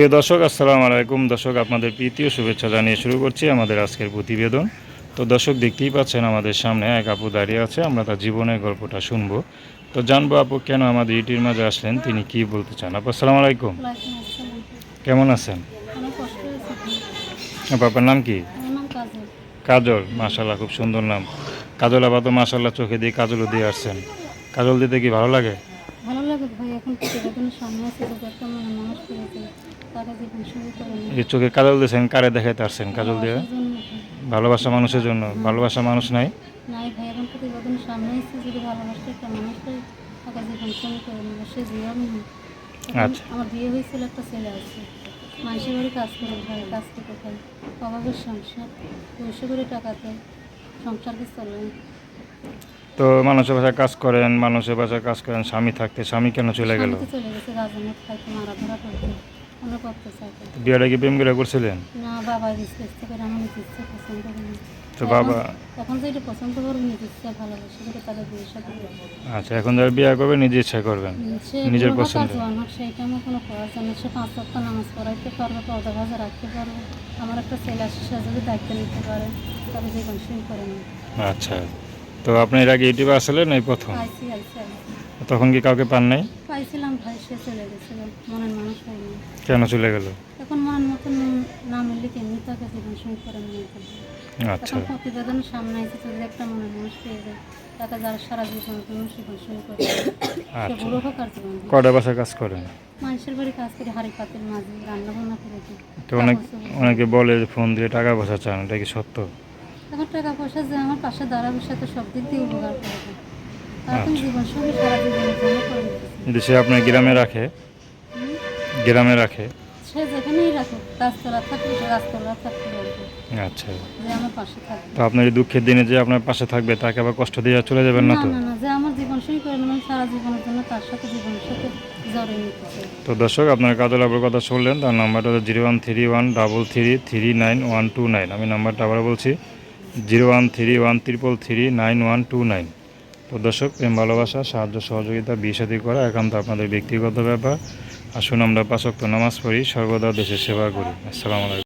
প্রিয় দর্শক, আসসালামু আলাইকুম। দর্শক, আপনাদের প্রীতীয় শুভেচ্ছা জানিয়ে শুরু করছি আমাদের আজকের প্রতিবেদন। তো দর্শক, দেখতেই পাচ্ছেন আমাদের সামনে এক আপু দাঁড়িয়ে আছে, আমরা তার জীবনের গল্পটা শুনব। তো জানব আপু, কেন আমাদের ইটির মাঝে আসলেন, তিনি কি বলতে চান? আপু, আসসালামু আলাইকুম। কেমন আছেন? আপনার নাম কি? কাজল মাশাল্লাহ খুব সুন্দর নাম। কাজল আবার তো মাশাল্লাহ চোখে দিয়ে কাজলও দিয়ে আসছেন। কাজল দিতে কি ভালো লাগে? ভালো লাগে চোখে কাজল দিয়েছেন কারে দেখাইতে আসছেন কাজল দিয়ে? ভালোবাসা মানুষের জন্য ভালোবাসা মানুষ নাই? আচ্ছা। আমার বিয়ে হয়েছিল একটা ছেলে আছে। মানুষের বাড়ি কাজ করে কাজ করতে খাই অভাবের সংসার দুইশো করে টাকাতে সংসার কি চলে? তো মানুষের বাসায় কাজ করেন মানুষের বাসায় কাজ করেন স্বামী থাকতে স্বামী কেন চলে গেল? বিয়েটা কি প্রেম করে করছিলেন। তো বাবা। আচ্ছা এখন যারা বিয়ে করবে নিজে ইচ্ছা করবেন নিজের পছন্দ। আচ্ছা। তো আপনি এর আগে ইউটিউবে আসলেন এই প্রথম? আইসি আইসি আইসি তখন কি কাউকে পান নাই? পাইছিলাম ভাই সে চলে গেছিল মনের মানুষ হয়নি কেন চলে গেল? এখন মনের মতন না মিললে কেমনি তাকে জীবন করে আচ্ছা। এখন প্রতিবেদনের সামনে যদি একটা মনের মানুষ পেয়ে যায়। তাকে যারা সারা জীবন সে আচ্ছা। বুড়ো হোক আর জীবন কটা বাসায় কাজ করেন? মানুষের বাড়ি কাজ করে হাড়ি পাতিল মাঝে রান্না বান্না করে তো অনেক অনেকে বলে ফোন দিয়ে টাকা পয়সা চান এটা কি সত্য? এখন টাকা পয়সা যে আমার পাশে দাঁড়াবে সে তো সব দিক দিয়ে উপকার করে দেয় তারা তো আচ্ছা। জীবন সঙ্গে সারা জীবনের জন্য করে সে আপনার গ্রামে রাখে গ্রামে রাখে? সে যেখানেই রাখুক গাছতলা থাকবে সে থাকতে পারবে আচ্ছা। যে আমার পাশে থাকবে। তো আপনার এই দুঃখের দিনে যে আপনার পাশে থাকবে তাকে আবার কষ্ট দিয়ে চলে যাবেন না তো? না না যে আমার জীবন শুরু করে নেবেন সারা জীবনের জন্য তার সাথে জীবনের সাথে জড়িয়ে নিতে চাই তো দর্শক আপনার কাজল আবার কথা শুনলেন তার নাম্বারটা হলো zero one three one double three three nine one two nine. আমি নাম্বারটা আবার বলছি zero one three one triple three nine one two nine. তো দর্শক, প্রেম, ভালোবাসা, সাহায্য, সহযোগিতা বিশাদি করা একান্ত আপনাদের ব্যক্তিগত ব্যাপার। আসুন আমরা পাশক্ত নামাজ পড়ি, সর্বদা দেশের সেবা করি। আসসালামু আলাইকুম।